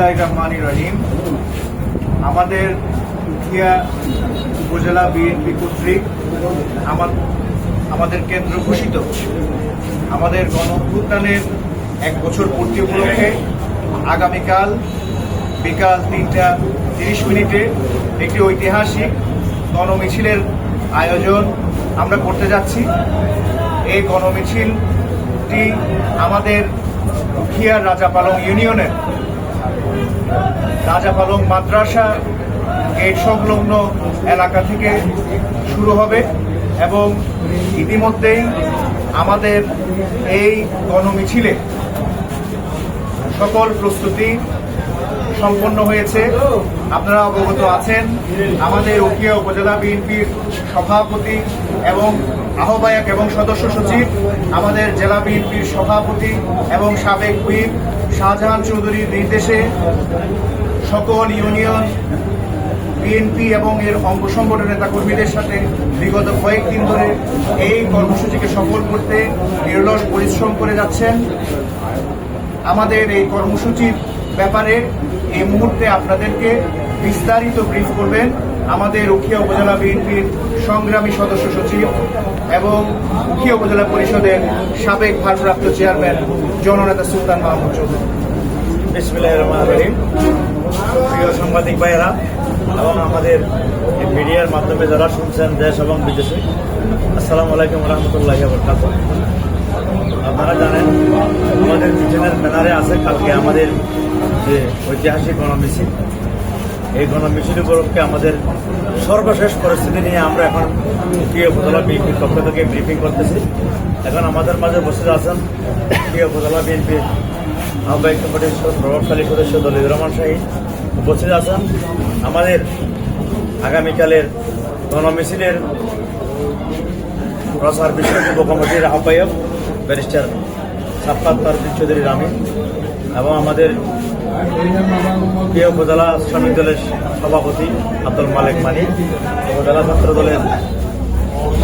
বিসমিল্লাহ রহমান রহিম। আমাদের উখিয়া উপজেলা বিএনপি কর্তৃক আমাদের কেন্দ্র ঘোষিত। আমাদের গণ এক বছর পূর্তি উপলক্ষে আগামীকাল বিকাল তিনটা তিরিশ মিনিটে একটি ঐতিহাসিক গণমিছিলের আয়োজন আমরা করতে যাচ্ছি। এই গণমিছিলটি আমাদের উখিয়ার রাজাপালং ইউনিয়নের রাজাপালং মাদ্রাসা গেট সংলগ্ন এলাকা থেকে শুরু হবে এবং ইতিমধ্যেই আমাদের এই গণমিছিলে সকল প্রস্তুতি সম্পন্ন হয়েছে। আপনারা অবগত আছেন, আমাদের উকিয়া উপজেলা বিএনপির সভাপতি এবং আহ্বায়ক এবং সদস্য সচিব, আমাদের জেলা বিএনপির সভাপতি এবং সাবেক হুইপ শাহজাহান চৌধুরীর নির্দেশে সকল ইউনিয়ন, বিএনপি এবং এর অঙ্গ সংগঠনের নেতাকর্মীদের সাথে বিগত কয়েকদিন ধরে এই কর্মসূচিকে সফল করতে নির্লস পরিশ্রম করে যাচ্ছেন। আমাদের এই কর্মসূচির ব্যাপারে এই মুহূর্তে আপনাদেরকে বিস্তারিত ব্রিফ করবেন আমাদের উখিয়া উপজেলা বিএনপির সংগ্রামী সদস্য সচিব এবং উখিয়া উপজেলা পরিষদের সাবেক ভারপ্রাপ্ত চেয়ারম্যান জননেতা সুলতান মাহমুদ চৌধুরী। প্রিয় সাংবাদিক ভাইয়েরা এবং আমাদের মিডিয়ার মাধ্যমে যারা শুনছেন দেশ এবং বিদেশে, আসসালামু আলাইকুম রহমতুল্লাহ বরকাত আপনারা জানেন, আমাদের মিশনের ব্যানারে আছে, কালকে আমাদের যে ঐতিহাসিক গণমিছিল। এই গণমিছিল উপলক্ষে আমাদের সর্বশেষ পরিস্থিতি নিয়ে আমরা এখন প্রিয় উপজেলা বিএনপির পক্ষ থেকে ব্রিফিং করতেছি। এখন আমাদের মাঝে বসে আছেন প্রিয় উপজেলা বিএনপির আহ্বায়ক কমিটির প্রভাবশালী সদস্য দলিল রহমান শাহী। উপস্থিত আছেন আমাদের আগামীকালের গণমিছিলের প্রসার বিষয়ক উপকমিটির আহ্বায়ক ব্যারিস্টার তারবিন চৌধুরী রামি এবং আমাদের প্রিয় উপজেলা শ্রমিক দলের সভাপতি আব্দুল মালিক মানি, উপজেলা ছাত্র দলের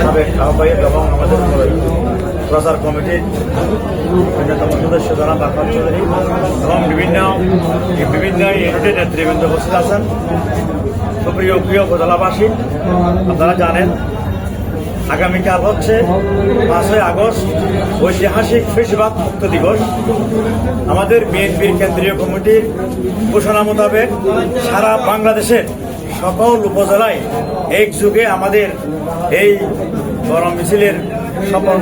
সাবেক আহ্বায়ক এবং আমাদের প্রচার কমিটির অন্যতম সদস্য জনাব আহমদ চৌধুরী এবং বিভিন্ন বিভিন্ন ইউনিটের নেতৃবৃন্দ উপস্থিত আছেন। সুপ্রিয়, প্রিয় উপজেলাবাসী, আপনারা জানেন আগামীকাল হচ্ছে পাঁচই আগস্ট, ঐতিহাসিক ফেসবাদ মুক্ত দিবস। আমাদের বিএনপির কেন্দ্রীয় কমিটির ঘোষণা মোতাবেক সারা বাংলাদেশের সকল উপজেলায় এক যুগে আমাদের এই গরম মিছিলের সফল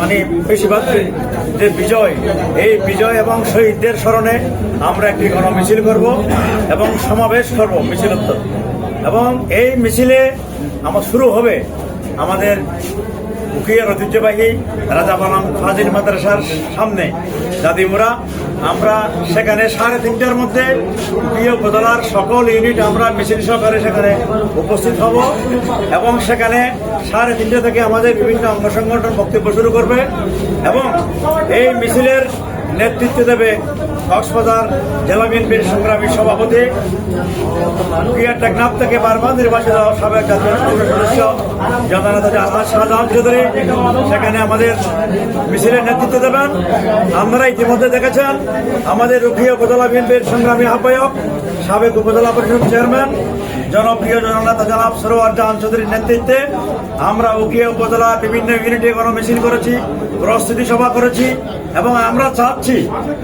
মানে বেশিরভাগ যে বিজয়, এই বিজয় এবং শহীদদের স্মরণে আমরা একটি গণমিছিল করব এবং সমাবেশ করব মিছিলোত্তর। এবং এই মিছিলে আমার শুরু হবে আমাদের উকিয়ার ঐতিহ্যবাহী রাজা বানাম ফাজিল মাদ্রাসার সামনে দাদিমুরা আমরা সেখানে সাড়ে তিনটার মধ্যে উকিয়া উপজেলার সকল ইউনিট আমরা মিছিল সহকারে সেখানে উপস্থিত হব এবং সেখানে সাড়ে তিনটে থেকে আমাদের বিভিন্ন অঙ্গ সংগঠন বক্তব্য শুরু করবে এবং এই মিছিলের নেতৃত্ব দেবে কক্সবাজার জেলা বিএনপির সংগ্রামী সভাপতি। ক্রিয়া টেকনাফ থেকে বারবার নির্বাচিত সাবেক জাতীয় সংসদ সদস্য জননেতা আহমদ শাহজাহান চৌধুরী। সেখানে আমাদের মিছিলের নেতৃত্ব দেবেন। আপনারা ইতিমধ্যে দেখেছেন, আমাদের রুখিয়া উপজেলা বিএনপির সংগ্রামী আহ্বায়ক, সাবেক উপজেলা পরিষদ চেয়ারম্যান জনপ্রিয় জননেতা জনাব সরোয়ার জাহান চৌধুরীর নেতৃত্বে আমরা উকিয়া উপজেলার বিভিন্ন ইউনিটে গণমিছিল করেছি, প্রস্তুতি সভা করেছি এবং আমরা চাচ্ছি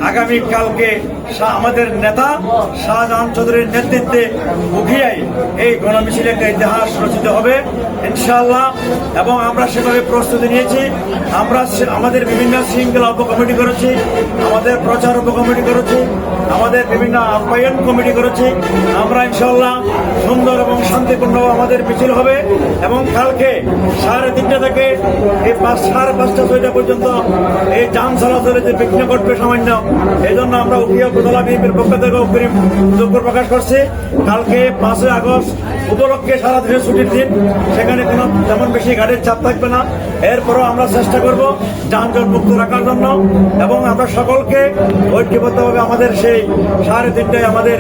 আগামী কালকে আমাদের নেতা শাহজাহান চৌধুরীর নেতৃত্বে উখিয়ায় এই গণমিছিল একটা ইতিহাস রচিত হবে ইনশাল্লাহ এবং আমরা সেভাবে প্রস্তুতি নিয়েছি। আমরা আমাদের বিভিন্ন শৃঙ্খলা উপকমিটি করেছি, আমাদের প্রচার উপকমিটি করেছি, আমাদের বিভিন্ন আপ্যায়ন কমিটি করেছি। আমরা ইনশাআল্লাহ সুন্দর এবং শান্তিপূর্ণ আমাদের মিছিল হবে এবং কালকে সাড়ে তিনটা থেকে এই পাঁচ সাড়ে পাঁচটা ছয়টা পর্যন্ত এই যান চলাচলে যে বিঘ্ন ঘটবে সামান্য, এই জন্য আমরা উকিয়া উপজেলা বিএনপির পক্ষ থেকে অগ্রিম দুঃখ প্রকাশ করছি। কালকে পাঁচই আগস্ট উপলক্ষে সারা দেশে ছুটির দিন, সেখানে কোনো তেমন বেশি গাড়ির চাপ থাকবে না। এরপরও আমরা চেষ্টা করব যানজট মুক্ত রাখার জন্য এবং আমরা সকলকে ঐক্যবদ্ধভাবে আমাদের সেই সাড়ে তিনটায় আমাদের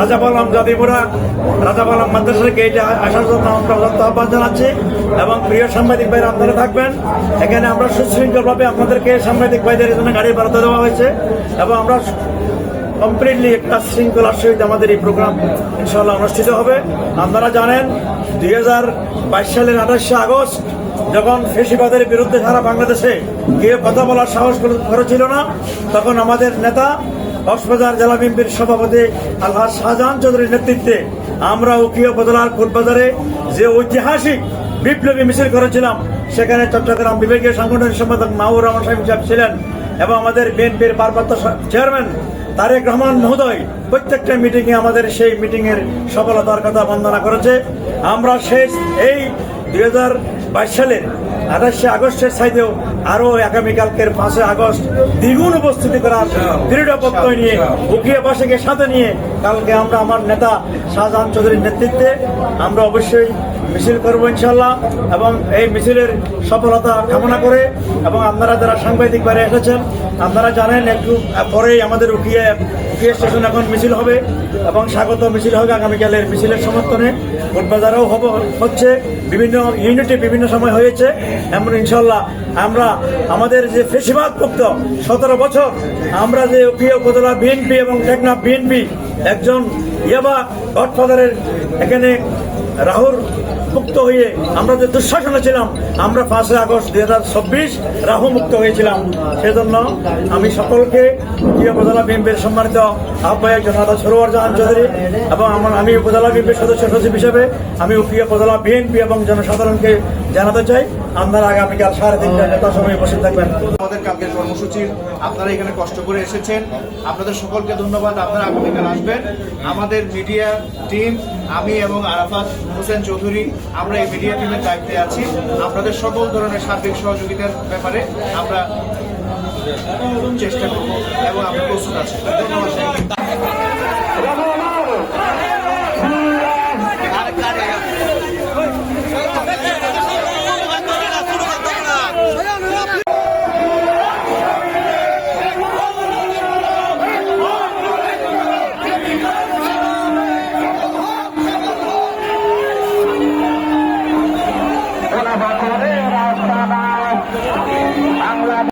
রাজা বললাম জাদিপুরা রাজা বললাম মাদ্রাসার গেটে আসার জন্য আমরা যত আহ্বান জানাচ্ছি এবং প্রিয় সাংবাদিক ভাইরা আপনারা থাকবেন। এখানে আমরা সুশৃঙ্খলভাবে আপনাদেরকে সাংবাদিক ভাইদের জন্য গাড়ি বরাদ্দ দেওয়া হয়েছে এবং আমরা কমপ্লিটলি একটা শৃঙ্খলার সহিত আমাদের এই প্রোগ্রাম ইনশাল্লাহ অনুষ্ঠিত হবে। আপনারা জানেন, দুই হাজার বাইশ সালের আঠাশে আগস্ট যখন ফেসিবাদের বিরুদ্ধে সারা বাংলাদেশে কেউ কথা বলার সাহস করে- করেছিল না, তখন আমাদের নেতা কক্সবাজার জেলা বিএনপির সভাপতি আল্লাহ শাহজাহান চৌধুরীর নেতৃত্বে আমরা উকিয়া উপজেলার ফুলবাজারে যে ঐতিহাসিক বিপ্লবী মিছিল করেছিলাম, সেখানে চট্টগ্রাম বিভাগীয় সাংগঠনিক সম্পাদক মাহবুর রহমান সাহেব সাহেব ছিলেন এবং আমাদের বিএনপির পার্বত্য চেয়ারম্যান তারেক রহমান মহোদয় প্রত্যেকটা মিটিংয়ে আমাদের সেই মিটিংয়ের সফলতার কথা বন্দনা করেছে। আমরা শেষ এই দুই হাজার বাইশ সালের আঠাশে আগস্টের সাইডেও আরও আগামীকালকের পাঁচই আগস্ট দ্বিগুণ উপস্থিতি করার দৃঢ় প্রত্যয় নিয়ে উকিয়াবাসীকে সাথে নিয়ে কালকে আমরা আমার নেতা শাহজাহান চৌধুরীর নেতৃত্বে আমরা অবশ্যই মিছিল করব ইনশাল্লাহ এবং এই মিছিলের সফলতা কামনা করে এবং আপনারা যারা সাংবাদিক বাইরে এসেছেন, আপনারা জানেন একটু পরেই আমাদের উকিয়া উকিয়া স্টেশন এখন মিছিল হবে এবং স্বাগত মিছিল হবে আগামীকালের মিছিলের সমর্থনে। কোটবাজারেও হব, হচ্ছে, বিভিন্ন ইউনিটে বিভিন্ন সময় হয়েছে। এমন ইনশাল্লাহ আমরা, আমাদের যে ফেসিবাদ মুক্ত সতেরো বছর, আমরা যে উকিয়া উপজেলা বিএনপি এবং টেকনাফ বিএনপি একজন ইয়াবা গডফাদারের এখানে রাহুল, মুক্ত হয়ে আমরা যে দুঃশাসনে ছিলাম, আমরা পাঁচই আগস্ট দুই হাজার চব্বিশ রাহু মুক্ত হয়েছিলাম। সেজন্য আমি সকলকে উপজেলা বিএনপির সম্মানিত আহ্বায়ক জনতা সরোয়ার জাহান চৌধুরী এবং আমার আমি উপজেলা বিএনপির সদস্য সচিব হিসেবে আমি উকিয়া উপজেলা বিএনপি এবং জনসাধারণকে জানাতে চাই। আপনারা আগামীকাল সাড়ে তিনটায় নেতার সময় উপস্থিত থাকবেন। আমাদের কালকের কর্মসূচির আপনারা এখানে কষ্ট করে এসেছেন। আপনাদের সকলকে ধন্যবাদ। আপনারা আগামীকাল আসবেন। আমাদের মিডিয়া টিম, আমি এবং আরাফাত হোসেন চৌধুরী, আমরা এই মিডিয়া টিমের দায়িত্বে আছি। আপনাদের সকল ধরনের সার্বিক সহযোগিতার ব্যাপারে আমরা চেষ্টা করব এবং আমরা প্রস্তুত আছি। ধন্যবাদ।